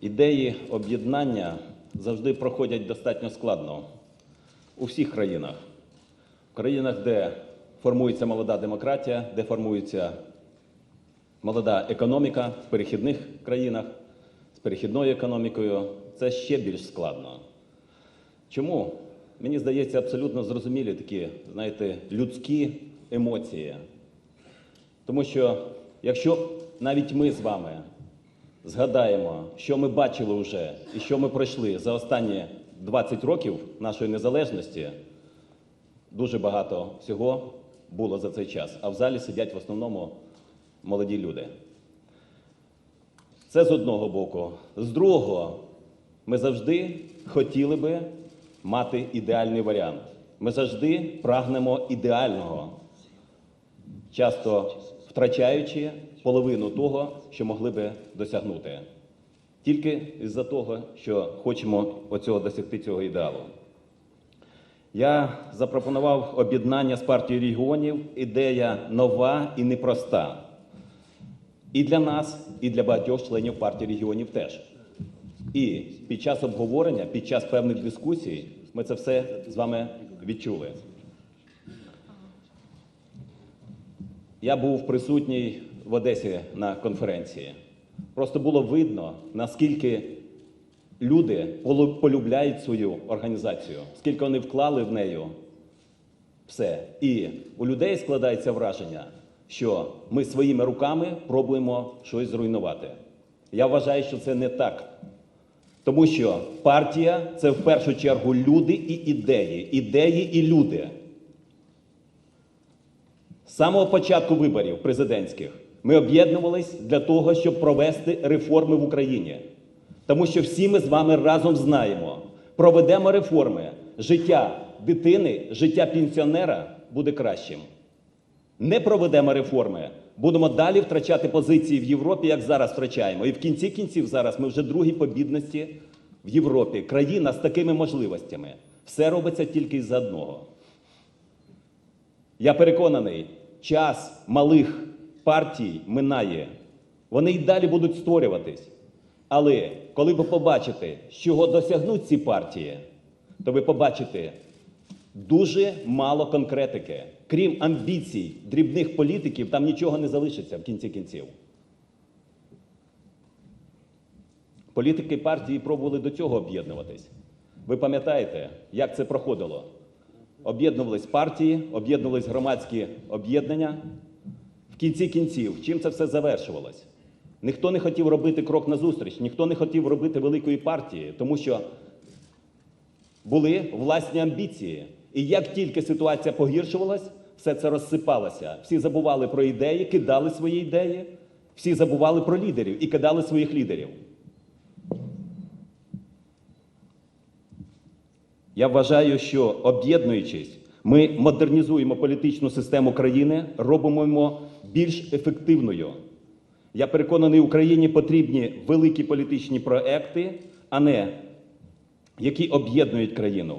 Ідеї об'єднання завжди проходять достатньо складно у всіх країнах. В країнах, де формується молода демократія, де формується молода економіка, в перехідних країнах з перехідною економікою, це ще більш складно. Чому? Мені здається, абсолютно зрозумілі такі, знаєте, людські емоції. Тому що якщо навіть ми з вами згадаємо, що ми бачили вже і що ми пройшли за останні 20 років нашої незалежності, дуже багато всього було за цей час. А в залі сидять в основному молоді люди. Це з одного боку. З другого, ми завжди хотіли би мати ідеальний варіант. Ми завжди прагнемо ідеального, часто втрачаючи половину того, що могли би досягнути. Тільки із-за того, що хочемо оцього досягти цього ідеалу. Я запропонував об'єднання з партією регіонів. Ідея нова і непроста. І для нас, і для багатьох членів партії регіонів теж. І під час обговорення, під час певних дискусій, ми це все з вами відчули. Я був присутній в Одесі на конференції. Просто було видно, наскільки люди полюбляють свою організацію, скільки вони вклали в неї все. І у людей складається враження, що ми своїми руками пробуємо щось зруйнувати. Я вважаю, що це не так. Тому що партія це в першу чергу люди і ідеї, ідеї і люди. З самого початку виборів президентських ми об'єднувались для того, щоб провести реформи в Україні. Тому що всі ми з вами разом знаємо, проведемо реформи, життя дитини, життя пенсіонера буде кращим. Не проведемо реформи, будемо далі втрачати позиції в Європі, як зараз втрачаємо. І в кінці кінців зараз ми вже другі по бідності в Європі. Країна з такими можливостями. Все робиться тільки із-за одного. Я переконаний, час малих партій минає. Вони й далі будуть створюватись. Але коли ви побачите, чого досягнуть ці партії, то ви побачите дуже мало конкретики. Крім амбіцій дрібних політиків, там нічого не залишиться в кінці кінців. Політики партії пробували до цього об'єднуватись. Ви пам'ятаєте, як це проходило? Об'єднувались партії, об'єднувались громадські об'єднання. Кінці кінців, чим це все завершувалось? Ніхто не хотів робити крок назустріч, ніхто не хотів робити великої партії, тому що були власні амбіції. І як тільки ситуація погіршувалась, все це розсипалося. Всі забували про ідеї, кидали свої ідеї, всі забували про лідерів і кидали своїх лідерів. Я вважаю, що об'єднуючись, ми модернізуємо політичну систему країни, робимо більш ефективною. Я переконаний, Україні потрібні великі політичні проекти, а не які об'єднують країну.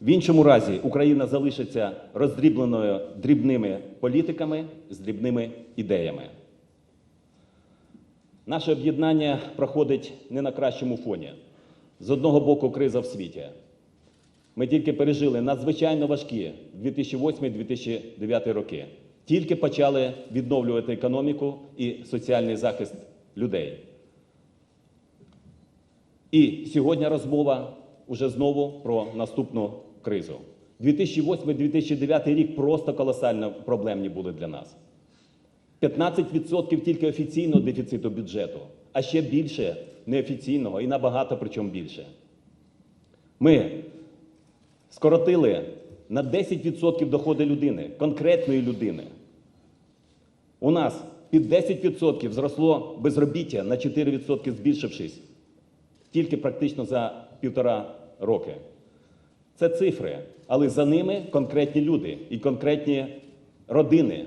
В іншому разі Україна залишиться роздрібленою дрібними політиками з дрібними ідеями. Наше об'єднання проходить не на кращому фоні. З одного боку, криза в світі. Ми тільки пережили надзвичайно важкі 2008-2009 роки. Тільки почали відновлювати економіку і соціальний захист людей. І сьогодні розмова уже знову про наступну кризу. 2008-2009 рік просто колосально проблемні були для нас. 15% тільки офіційного дефіциту бюджету, а ще більше неофіційного і набагато причому більше. Ми скоротили на 10% доходи людини, конкретної людини. У нас під 10% зросло безробіття на 4% збільшившись тільки практично за півтора роки. Це цифри, але за ними конкретні люди і конкретні родини.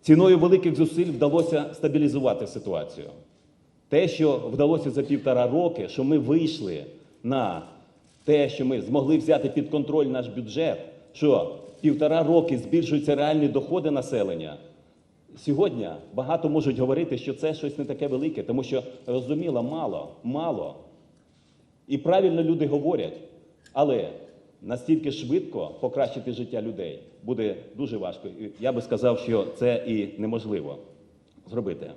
Ціною великих зусиль вдалося стабілізувати ситуацію. Те, що вдалося за півтора роки, що ми вийшли на те, що ми змогли взяти під контроль наш бюджет, що півтора роки збільшуються реальні доходи населення, Сьогодні багато можуть говорити, що це щось не таке велике, тому що розуміло, мало, мало. І правильно люди говорять, але настільки швидко покращити життя людей буде дуже важко. Я би сказав, що це і неможливо зробити.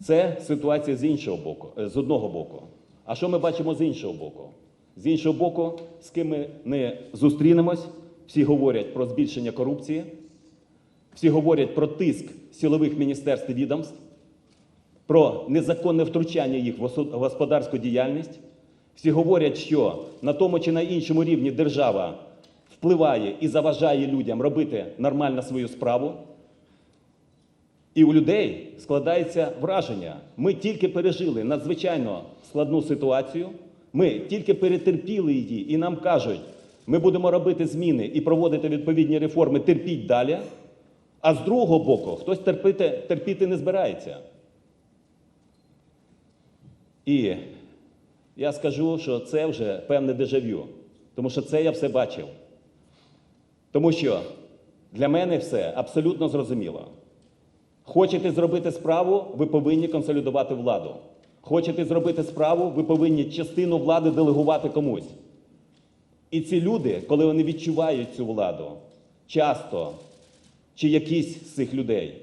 Це ситуація з іншого боку, з одного боку. А що ми бачимо з іншого боку? З іншого боку, з ким ми не зустрінемось, всі говорять про збільшення корупції, всі говорять про тиск силових міністерств і відомств, про незаконне втручання їх в господарську діяльність. Всі говорять, що на тому чи на іншому рівні держава впливає і заважає людям робити нормально свою справу. І у людей складається враження. Ми тільки пережили надзвичайно складну ситуацію, ми тільки перетерпіли її, і нам кажуть, ми будемо робити зміни і проводити відповідні реформи, терпіть далі. А з другого боку, хтось терпіти, терпіти не збирається. І я скажу, що це вже певне дежавю, тому що це я все бачив. Тому що для мене все абсолютно зрозуміло. Хочете зробити справу, ви повинні консолідувати владу. Хочете зробити справу, ви повинні частину влади делегувати комусь. І ці люди, коли вони відчувають цю владу, часто чи якісь з цих людей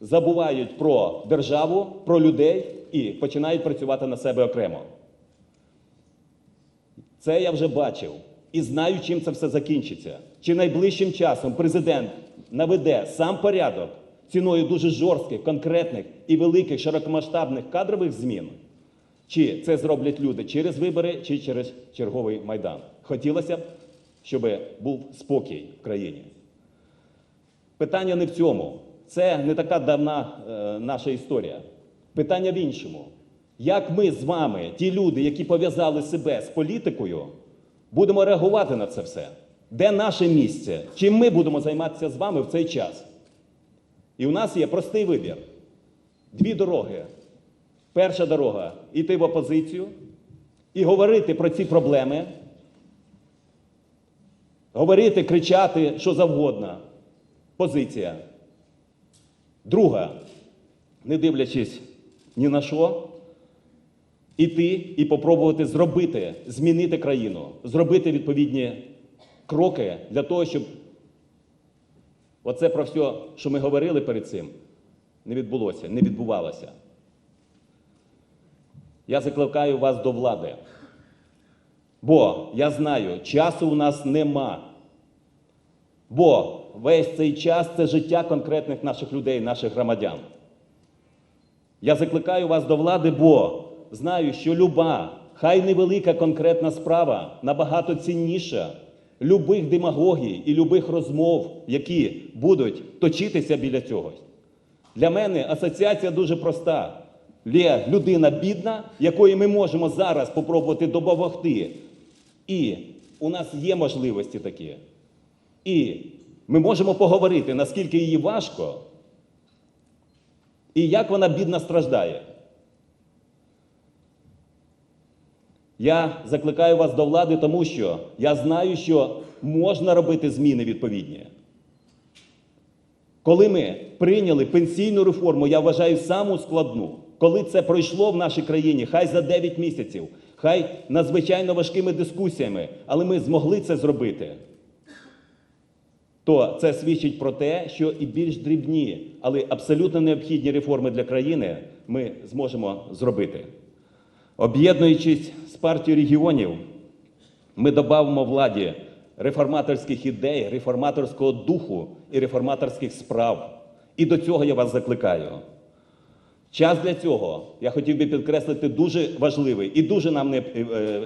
забувають про державу, про людей і починають працювати на себе окремо. Це я вже бачив і знаю, чим це все закінчиться. Чи найближчим часом президент наведе сам порядок ціною дуже жорстких, конкретних і великих широкомасштабних кадрових змін, чи це зроблять люди через вибори, чи через черговий майдан. Хотілося б, щоб був спокій в країні. Питання не в цьому. Це не така давна е, наша історія. Питання в іншому. Як ми з вами, ті люди, які пов'язали себе з політикою, будемо реагувати на це все? Де наше місце? Чим ми будемо займатися з вами в цей час? І у нас є простий вибір: дві дороги. Перша дорога йти в опозицію і говорити про ці проблеми, говорити, кричати, що завгодно. Позиція. Друга, не дивлячись ні на що, іти і попробувати зробити, змінити країну, зробити відповідні кроки для того, щоб оце про все, що ми говорили перед цим, не відбулося, не відбувалося. Я закликаю вас до влади. Бо я знаю, часу у нас нема. Бо весь цей час це життя конкретних наших людей, наших громадян. Я закликаю вас до влади, бо знаю, що люба, хай невелика конкретна справа набагато цінніша любих демагогій і любих розмов, які будуть точитися біля цього. Для мене асоціація дуже проста. Є людина бідна, якої ми можемо зараз попробувати допомогти. І у нас є можливості такі. І ми можемо поговорити, наскільки їй важко, і як вона бідна страждає. Я закликаю вас до влади, тому що я знаю, що можна робити зміни відповідні. Коли ми прийняли пенсійну реформу, я вважаю саму складну, коли це пройшло в нашій країні, хай за 9 місяців, хай надзвичайно важкими дискусіями, але ми змогли це зробити то це свідчить про те, що і більш дрібні, але абсолютно необхідні реформи для країни ми зможемо зробити. Об'єднуючись з партією регіонів, ми додамо владі реформаторських ідей, реформаторського духу і реформаторських справ. І до цього я вас закликаю. Час для цього я хотів би підкреслити дуже важливий і дуже нам не е,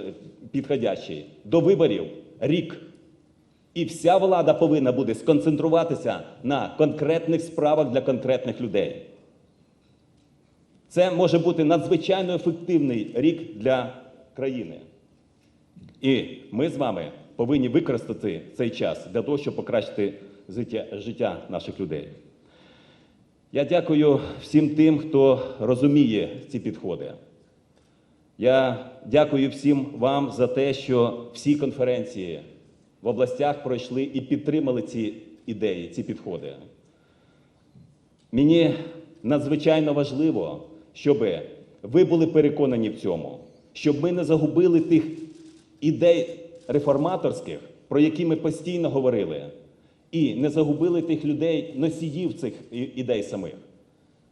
підходящий. До виборів рік. І вся влада повинна буде сконцентруватися на конкретних справах для конкретних людей. Це може бути надзвичайно ефективний рік для країни. І ми з вами повинні використати цей час для того, щоб покращити життя, життя наших людей. Я дякую всім тим, хто розуміє ці підходи. Я дякую всім вам за те, що всі конференції в областях пройшли і підтримали ці ідеї, ці підходи. Мені надзвичайно важливо, щоб ви були переконані в цьому, щоб ми не загубили тих ідей реформаторських, про які ми постійно говорили, і не загубили тих людей, носіїв цих ідей самих,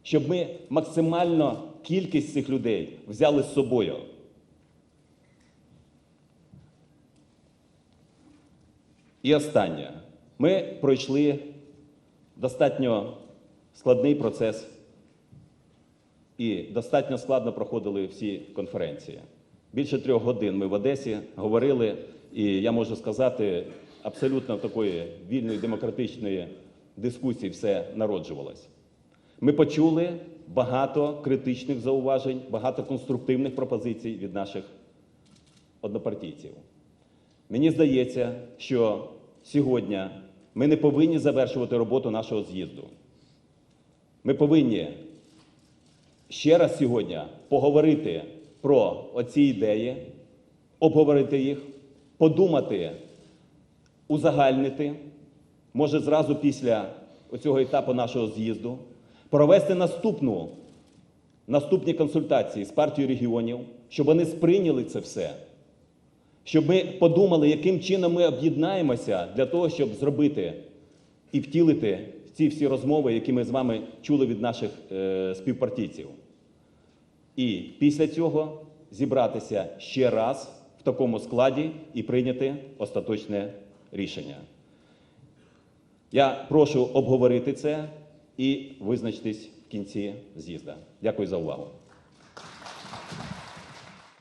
щоб ми максимально кількість цих людей взяли з собою. І останнє. Ми пройшли достатньо складний процес і достатньо складно проходили всі конференції. Більше трьох годин ми в Одесі говорили, і я можу сказати, абсолютно такої вільної демократичної дискусії все народжувалось. Ми почули багато критичних зауважень, багато конструктивних пропозицій від наших однопартійців. Мені здається, що сьогодні ми не повинні завершувати роботу нашого з'їзду. Ми повинні ще раз сьогодні поговорити про оці ідеї, обговорити їх, подумати, узагальнити, може зразу після цього етапу нашого з'їзду, провести наступну, наступні консультації з партією регіонів, щоб вони сприйняли це все щоб ми подумали, яким чином ми об'єднаємося для того, щоб зробити і втілити ці всі розмови, які ми з вами чули від наших е, співпартійців. І після цього зібратися ще раз в такому складі і прийняти остаточне рішення. Я прошу обговорити це і визначитись в кінці з'їзда. Дякую за увагу.